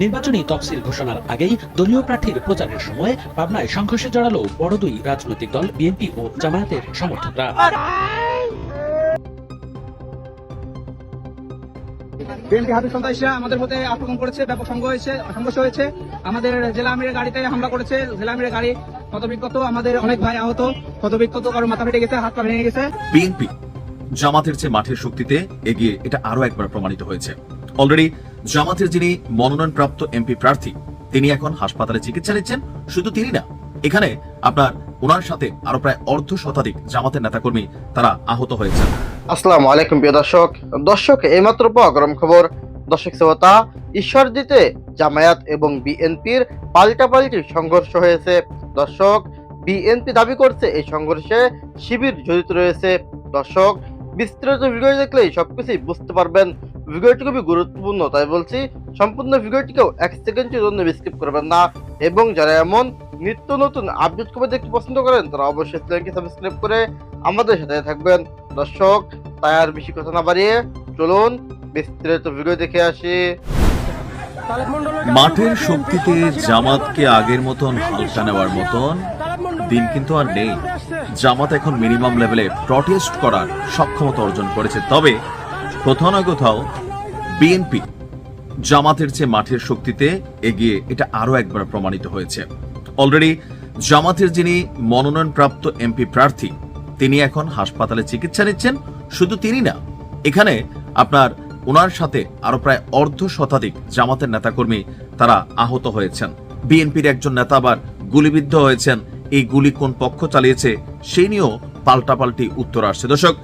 নির্বাচনী তফসিল ঘোষণার আগেই দলীয় প্রার্থীর প্রচারের সময় পাবনায় সংঘর্ষে জড়ালো বড় দুই রাজনৈতিক দল বিএনপি ও জামায়াতের সমর্থকরা। বিএনপি হাফিজ সন্ত্রাসীরা আমাদের মধ্যে আক্রমণ করেছে ব্যাপক সংঘ হয়েছে সংঘর্ষ হয়েছে। আমাদের জেলা আমিরের গাড়িতে হামলা করেছে। জেলা আমিরের গাড়ি ক্ষতবিক্ষত আমাদের অনেক ভাই আহত। ক্ষতবিক্ষত কারও মাথা ফেটে গেছে হাত পা ভেঙে গেছে। বিএনপি জামাতের চেয়ে মাঠের শক্তিতে এগিয়ে এটা আরও একবার প্রমাণিত হয়েছে। অলরেডি জামাতের যিনি মনোনয়নপ্রাপ্ত এমপি প্রার্থী, তিনি এখন হাসপাতালে চিকিৎসা নিচ্ছেন, শুধু তিনি না, এখানে আপনার ওনার সাথে আরও প্রায় অর্ধ শতাধিক জামাতের নেতাকর্মী তারা আহত হয়েছেন। আসসালামু আলাইকুম প্রিয় দর্শক। দর্শক, এইমাত্র পাওয়া খবর। দর্শক শ্রোতা, ঈশ্বর দিতে জামায়াত এবং বিএনপির পাল্টাপাল্টি সংঘর্ষ হয়েছে। দর্শক, বিএনপি দাবি করছে এই সংঘর্ষে শিবির জড়িত রয়েছে। দর্শক বিস্তারিত ভিডিও দেখলেই সবকিছুই বুঝতে পারবেন। ভিডিওটি খুবই গুরুত্বপূর্ণ, তাই বলছি সম্পূর্ণ ভিডিওটিকেও এক সেকেন্ডের জন্য স্কিপ করবেন না। এবং যারা এমন নিত্য নতুন আপডেট খবর দেখতে পছন্দ করেন, তারা অবশ্যই চ্যানেলকে সাবস্ক্রাইব করে আমাদের সাথে থাকবেন। দর্শক, তাই আর বেশি কথা না বাড়িয়ে চলুন বিস্তারিত ভিডিও দেখে আসি। মাঠের শক্তিতে জামাতকে আগের মতন হালকা নেওয়ার মতন দিন কিন্তু আর নেই। জামাত এখন মিনিমাম লেভেলে প্রটেস্ট করার সক্ষমতা অর্জন করেছে। তবে কোথাও না কোথাও বিএনপি জামাতের চেয়ে মাঠের শক্তিতে এগিয়ে এটা আরও একবার প্রমাণিত হয়েছে। অলরেডি জামাতের যিনি মনোনয়নপ্রাপ্ত এমপি প্রার্থী, তিনি এখন হাসপাতালে চিকিৎসা নিচ্ছেন, শুধু তিনি না, এখানে আপনার ওনার সাথে আরও প্রায় অর্ধ শতাধিক জামাতের নেতাকর্মী তারা আহত হয়েছেন। বিএনপির একজন নেতা আবার গুলিবিদ্ধ হয়েছেন, এই গুলি কোন পক্ষ চালিয়েছে, সেই নিয়েও পাল্টাপাল্টি উত্তর আসছে। দর্শক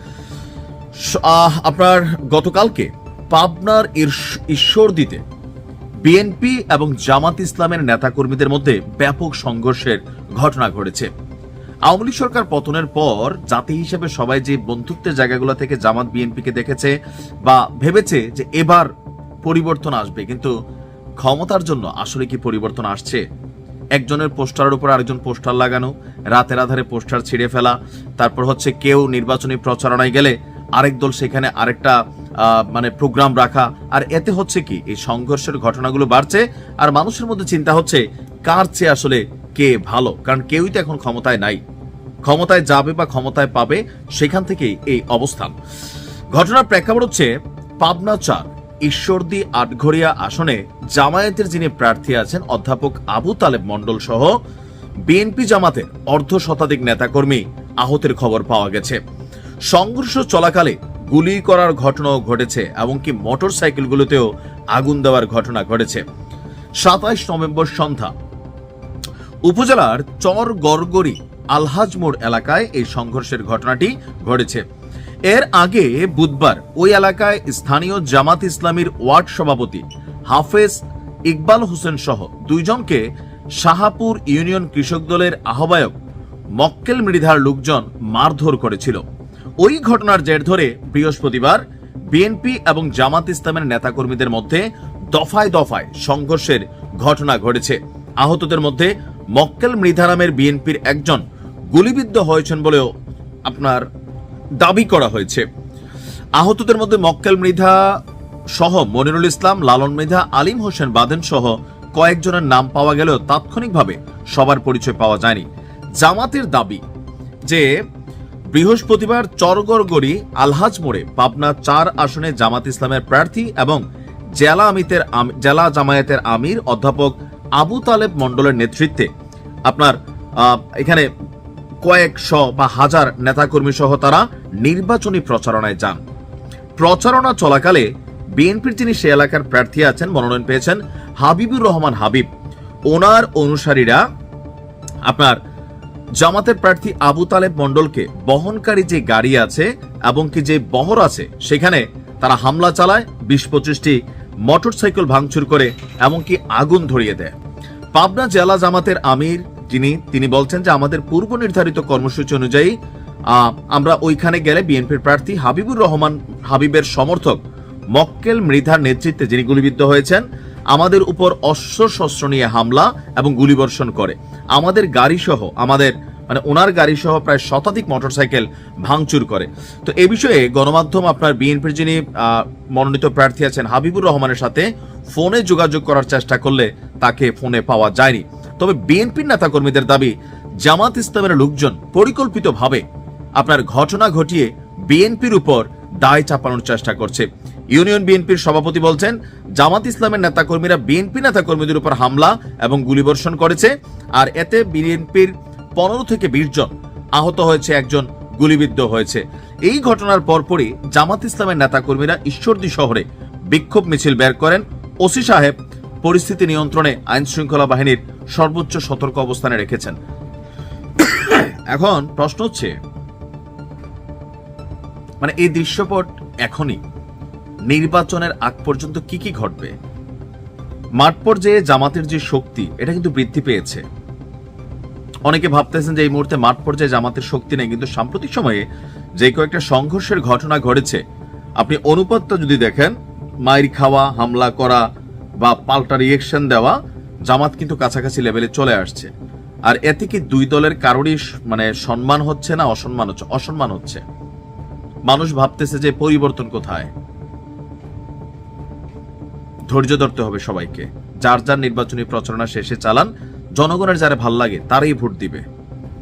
আপনার গতকালকে পাবনার ইরস- ঈশ্বরদীতে বিএনপি এবং জামাত ইসলামের নেতাকর্মীদের মধ্যে ব্যাপক সংঘর্ষের ঘটনা ঘটেছে। আওয়ামী লীগ সরকার পতনের পর জাতি হিসেবে সবাই যে বন্ধুত্বের জায়গাগুলো থেকে জামাত বিএনপিকে দেখেছে বা ভেবেছে যে এবার পরিবর্তন আসবে, কিন্তু ক্ষমতার জন্য আসলে কি পরিবর্তন আসছে? একজনের পোস্টারের উপর আরেকজন পোস্টার লাগানো, রাতের আধারে পোস্টার ছিঁড়ে ফেলা, তারপর হচ্ছে কেউ নির্বাচনী প্রচারণায় গেলে আরেক দল সেখানে আরেকটা মানে প্রোগ্রাম রাখা। আর এতে হচ্ছে কি, এই সংঘর্ষের ঘটনাগুলো বাড়ছে, আর মানুষের মধ্যে চিন্তা হচ্ছে, কার চেয়ে আসলে কে ভালো? কারণ কেউই তো এখন ক্ষমতায় নাই। ক্ষমতায় যাবে বা ক্ষমতায় পাবে, সেখান থেকেই এই অবস্থান। ঘটনার প্রেক্ষাপট হচ্ছে, পাবনা চার, ঈশ্বরদী আটঘরিয়া আসনে জামায়াতের যিনি প্রার্থী আছেন, অধ্যাপক আবু তালেব মণ্ডল সহ বিএনপি জামাতের অর্ধ শতাধিক নেতাকর্মী আহতের খবর পাওয়া গেছে। সংঘর্ষ চলাকালে গুলি করার ঘটনাও ঘটেছে, এমনকি মোটর সাইকেলগুলোতেও আগুন দেওয়ার ঘটনা ঘটেছে। সাতাইশ নভেম্বর সন্ধ্যা। উপজেলার চর গড়গড়ি আলহাজ মোড় এলাকায় এই সংঘর্ষের ঘটনাটি ঘটেছে। এর আগে বুধবার ওই এলাকায় স্থানীয় জামাত ইসলামীর ওয়ার্ড সভাপতি হাফেজ ইকবাল হোসেন সহ দুইজনকে শাহাপুর ইউনিয়ন কৃষক দলের আহ্বায়ক মক্কেল মৃধার লোকজন মারধর করেছিল। ওই ঘটনার জের ধরে বৃহস্পতিবার বিএনপি এবং জামাত ইসলামের নেতাকর্মীদের মধ্যে দফায় দফায় সংঘর্ষের ঘটনা ঘটেছে। আহতদের মধ্যে মক্কেল মৃধা নামের বিএনপির একজন গুলিবিদ্ধ হয়েছেন বলেও আপনার দাবি করা হয়েছে। আহতদের মধ্যে মক্কেল মৃধা সহ মনিরুল ইসলাম, লালন মৃধা, আলিম হোসেন বাদেন সহ কয়েকজনের নাম পাওয়া গেলেও তাৎক্ষণিকভাবে সবার পরিচয় পাওয়া যায়নি। জামাতের দাবি যে বৃহস্পতিবার চরগড়গড়ি আলহাজ মোড়ে পাবনা চার আসনে জামাত ইসলামের প্রার্থী এবং জেলা আমিতের জেলা জামায়াতের আমির অধ্যাপক আবু তালেব মণ্ডলের নেতৃত্বে আপনার এখানে কয়েকশ বা হাজার নেতাকর্মী সহ তারা নির্বাচনী প্রচারণায় যান। প্রচারণা চলাকালে বিএনপির যিনি সে এলাকার প্রার্থী আছেন, মনোনয়ন পেয়েছেন হাবিবুর রহমান হাবিব। ওনার অনুসারীরা আপনার জামাতের প্রার্থী আবু তালেব মণ্ডলকে বহনকারী যে গাড়ি আছে এবং কি যে বহর আছে, সেখানে তারা হামলা চালায় বিশ পঁচিশটি মোটরসাইকেল ভাঙচুর করে, এমনকি আগুন ধরিয়ে দেয়। পাবনা জেলা জামাতের আমির, যিনি, তিনি বলছেন যে আমাদের পূর্ব নির্ধারিত কর্মসূচি অনুযায়ী আমরা ওইখানে গেলে বিএনপির প্রার্থী হাবিবুর রহমান হাবিবের সমর্থক মক্কেল মৃধার নেতৃত্বে যিনি গুলিবিদ্ধ হয়েছেন আমাদের উপর অস্ত্র শস্ত্র নিয়ে হামলা এবং গুলিবর্ষণ করে। আমাদের গাড়ি সহ আমাদের মানে ওনার গাড়ি সহ প্রায় শতাধিক মোটরসাইকেল ভাঙচুর করে। তো এ বিষয়ে গণমাধ্যম আপনার বিএনপির যিনি মনোনীত প্রার্থী আছেন হাবিবুর রহমানের সাথে ফোনে যোগাযোগ করার চেষ্টা করলে তাকে ফোনে পাওয়া যায়নি। তবে বিএনপির নেতাকর্মীদের দাবি, জামাত ইসলামের লোকজন পরিকল্পিতভাবে আপনার ঘটনা ঘটিয়ে বিএনপির উপর দায় চাপানোর চেষ্টা করছে। ইউনিয়ন বিএনপির সভাপতি বলছেন, জামাত ইসলামের নেতাকর্মীরা বিএনপি নেতাকর্মীদের উপর হামলা এবং গুলিবর্ষণ করেছে, আর এতে বিএনপির পনেরো থেকে বিশ জন আহত হয়েছে, একজন গুলিবিদ্ধ হয়েছে। এই ঘটনার পরপরই জামাত ইসলামের নেতাকর্মীরা ঈশ্বরদী শহরে বিক্ষোভ মিছিল বের করেন। ওসি সাহেব পরিস্থিতি নিয়ন্ত্রণে আইন শৃঙ্খলা বাহিনীর সর্বোচ্চ সতর্ক অবস্থানে রেখেছেন। এখন প্রশ্ন হচ্ছে মানে এই দৃশ্যপট এখনই। নির্বাচনের আগ পর্যন্ত কি কি ঘটবে? মাঠ পর্যায়ে জামাতের যে শক্তি, এটা কিন্তু বৃদ্ধি পেয়েছে। অনেকে ভাবতেছেন যে এই মুহূর্তে মাঠ পর্যায়ে জামাতের শক্তি নেই, কিন্তু সাম্প্রতিক সময়ে যে কয়েকটা সংঘর্ষের ঘটনা ঘটেছে, আপনি অনুপাতটা যদি দেখেন, মাইর খাওয়া, হামলা করা বা পাল্টা রিয়েকশন দেওয়া, জামাত কিন্তু কাছাকাছি লেভেলে চলে আসছে। আর এতে কি দুই দলের কারোরই মানে সম্মান হচ্ছে না, অসম্মান হচ্ছে? অসম্মান হচ্ছে। মানুষ ভাবতেছে যে পরিবর্তন কোথায়। ধৈর্য ধরতে হবে সবাইকে। যার যার নির্বাচনী প্রচারণা শেষে চালান, জনগণের যারা ভালো লাগে, তারাই ভোট দিবে।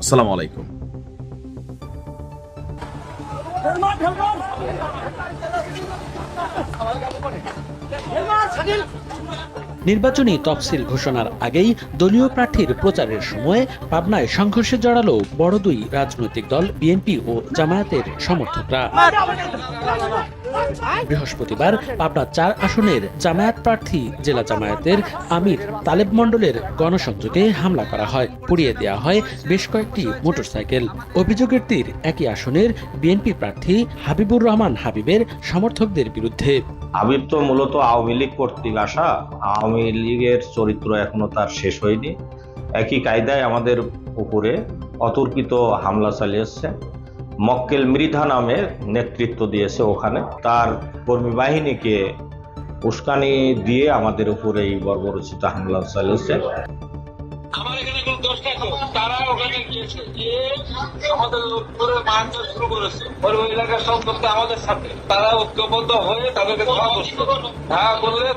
আসসালামু আলাইকুম। নির্বাচনী তফসিল ঘোষণার আগেই দলীয় প্রার্থীর প্রচারের সময় পাবনায় সংঘর্ষে জড়ালো বড় দুই রাজনৈতিক দল, বিএনপি ও জামায়াতের সমর্থকরা। বৃহস্পতিবার পাবনা চার আসনের জামায়াত প্রার্থী জেলা জামায়াতের আমির তালেব মণ্ডলের গণসংযোগে হামলা করা হয়। পুড়িয়ে দেওয়া হয় বেশ কয়েকটি মোটরসাইকেল। অভিযোগের তীর একই আসনের বিএনপি প্রার্থী হাবিবুর রহমান হাবিবের সমর্থকদের বিরুদ্ধে। হাবিব তো মূলত আওয়ামী লীগ কর্তৃক আসা। আওয়ামী লীগের চরিত্র এখনও তার শেষ হয়নি। একই কায়দায় আমাদের উপরে অতর্কিত হামলা চালিয়েছে। মক্কেল মৃধা নামে নেতৃত্ব দিয়েছে ওখানে। তার কর্মী বাহিনীকে উস্কানি দিয়ে আমাদের উপরে এই বর্বরচিত হামলা চালিয়েছে। আমার এখানে ওখানে আমাদের শুরু করেছে। এলাকার আমাদের তারা ঐক্যবদ্ধ হয়ে তাদেরকে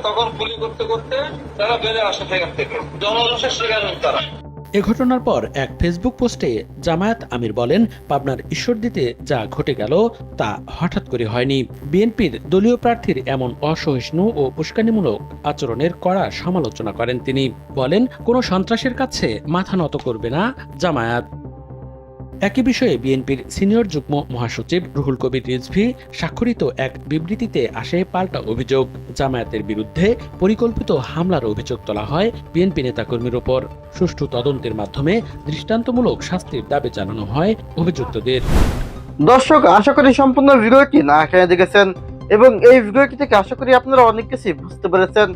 তখন গুলি করতে করতে তারা বেড়ে আসে সেখান থেকে। জনরসের শিকার তারা। এ ঘটনার পর এক ফেসবুক পোস্টে জামায়াত আমির বলেন, পাবনার ঈশ্বরদীতে যা ঘটে গেল তা হঠাৎ করে হয়নি। বিএনপির দলীয় প্রার্থীর এমন অসহিষ্ণু ও উস্কানিমূলক আচরণের কড়া সমালোচনা করেন তিনি। বলেন, কোনো সন্ত্রাসের কাছে মাথা নত করবে না জামায়াত। একই বিষয়ে বিএনপির সিনিয়র যুগ্ম মহাসচিব রুহুল কবির রিজভি স্বাক্ষরিত এক বিবৃতিতে আসে পাল্টা অভিযোগ। জামায়াতের বিরুদ্ধে পরিকল্পিত হামলার অভিযোগ তোলা হয় বিএনপি নেতাকর্মীর ওপর। সুষ্ঠু তদন্তের মাধ্যমে দৃষ্টান্তমূলক শাস্তির দাবি জানানো হয় অভিযুক্তদের। দর্শক, আশা করি সম্পূর্ণ ভিডিওটি না এখানে দেখেছেন এবং এই ভিডিওটি থেকে আশা করি আপনারা অনেক কিছুই বুঝতে পেরেছেন।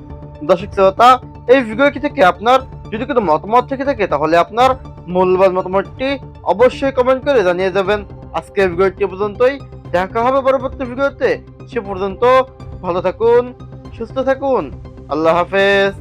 দর্শক, শ্রোতা, এই ভিডিওটি থেকে আপনার যদি কোনো মতামত থেকে থাকে, তাহলে আপনার মূল্যবান মতামতটি অবশ্যই কমেন্ট করে জানিয়ে যাবেন। আজকের ভিডিওটি পর্যন্তই। দেখা হবে পরবর্তী ভিডিওতে সে পর্যন্ত ভালো থাকুন, সুস্থ থাকুন। আল্লাহ হাফেজ।